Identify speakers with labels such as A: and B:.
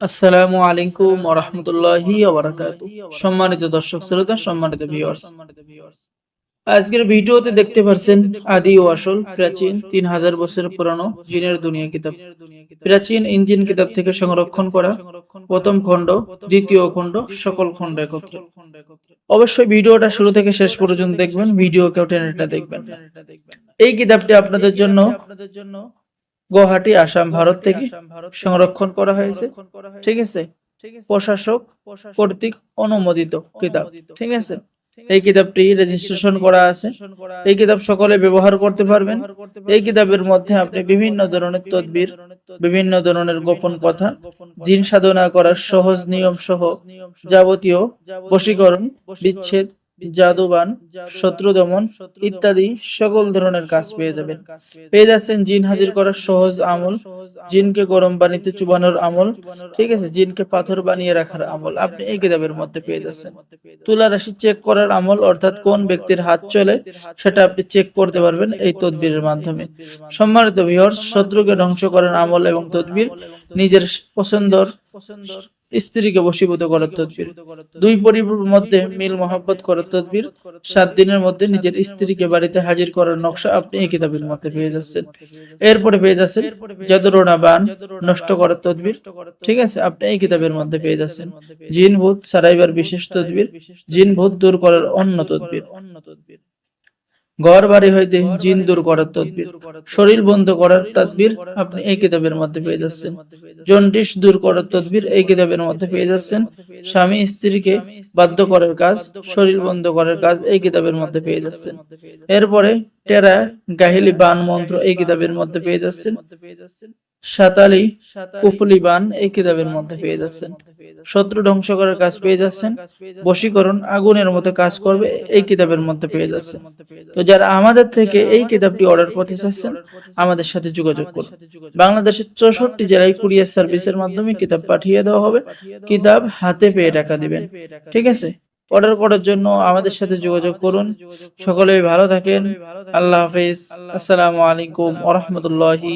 A: আসসালামু আলাইকুম সম্মানিত দর্শক শ্রোতা, সম্মানিত আজকের ভিডিওতে দেখতে আদি ও আসল প্রাচীন তিন হাজার বছরের পুরানো জিনের দুনিয়া কিতাব। প্রাচীন ইঞ্জিন কিতাব থেকে সংরক্ষণ করা প্রথম খণ্ড, দ্বিতীয় খণ্ড, সকল খণ্ড একত্রে। অবশ্যই ভিডিওটা শুরু থেকে শেষ পর্যন্ত দেখবেন ভিডিও কেউ টেনে দেখবেন। এই কিতাবটি আপনাদের জন্য আপনাদের জন্য গুয়াহাটি আসাম ভারত থেকে সংরক্ষণ করা হয়েছে। ঠিক আছে? প্রশাসক কর্তৃক অনুমোদিত কিতাব। ঠিক আছে? এই কিতাবটি রেজিস্ট্রেশন করা আছে। এই কিতাব সকলে ব্যবহার করতে পারবেন। এই কিতাবের মধ্যে আপনি বিভিন্ন ধরনের তদবির বিভিন্ন ধরনের গোপন কথা জিন সাধনা করার সহজ নিয়ম সহ যাবতীয় বশীকরণ বিচ্ছেদ জাদুবান শত্রু দমন ইত্যাদি সকল ধরনের কাজ পেয়ে যাবেন। পেয়ে যাচ্ছেন জিন হাজির করার সহজ আমল জিনকে গরম পানিতে চুবানোর আমল ঠিক আছে জিনকে পাথর বানিয়ে রাখার আমল আপনি এই কিতাবের মধ্যে পেয়ে যাচ্ছেন। তুলা রাশি চেক করার আমল অর্থাৎ কোন ব্যক্তির হাত চলে সেটা আপনি চেক করতে পারবেন এই তদবিরের মাধ্যমে। সম্মানিত ভিওর শত্রুকে ধ্বংস করার আমল এবং তদবির নিজের পছন্দর পছন্দর স্ত্রীকে বশীভূত করার তদবির। দুই পরিবারের মধ্যে মিল মহাব্বত করার তদবির। সাত দিনের মধ্যে নিজের স্ত্রীকে বাড়িতে হাজির করার নকশা আপনি এই কিতাবের মধ্যে পেয়ে যাচ্ছেন। এরপরে পেয়ে যাচ্ছেন জাদুরোনা বান, নষ্ট করার তদবির। ঠিক আছে, আপনি এই কিতাবের মধ্যে পেয়ে যাচ্ছেন। জিন ভূত সারাইবার বিশেষ তদবির জিন ভূত দূর করার অন্য তদবির। ঘর বাড়ি হইতে জিন দূর করার তদবির। শরীর বন্ধ করার তদবির আপনি এই কিতাবের মধ্যে পেয়ে যাচ্ছেন। জন্ডিস দূর করার তদবির এই কিতাবের মধ্যে পেয়ে যাচ্ছেন। স্বামী স্ত্রীকে বাধ্য করার কাজ, শরীর বন্ধ করার কাজ এই কিতাবের মধ্যে পেয়ে যাচ্ছেন। এরপরে টেরা গাহিলি বান মন্ত্র এই কিতাবের মধ্যে পেয়ে যাচ্ছেন। সাতালি কুফলি বান এই কিতাবের মধ্যে পেয়ে যাচ্ছেন। শত্রু ধ্বংস করার কাজ পেয়ে যাচ্ছেন। বশীকরণ আগুনের মতো কাজ করবে এই কিতাবের মধ্যে পেয়ে যাচ্ছেন। তো যারা আমাদের থেকে এই কিতাবটি অর্ডার করতে চাচ্ছেন আমাদের সাথে যোগাযোগ করুন। বাংলাদেশের চৌষট্টি জেলায় কুরিয়ার সার্ভিসের মাধ্যমে কিতাব পাঠিয়ে দেওয়া হবে। কিতাব হাতে পেয়ে টাকা দিবেন। ঠিক আছে? অর্ডার করার জন্য আমাদের সাথে যোগাযোগ করুন। সকলে ভালো থাকেন। আল্লাহ হাফিজ। আসসালামু আলাইকুম ওরহমতুল্লাহি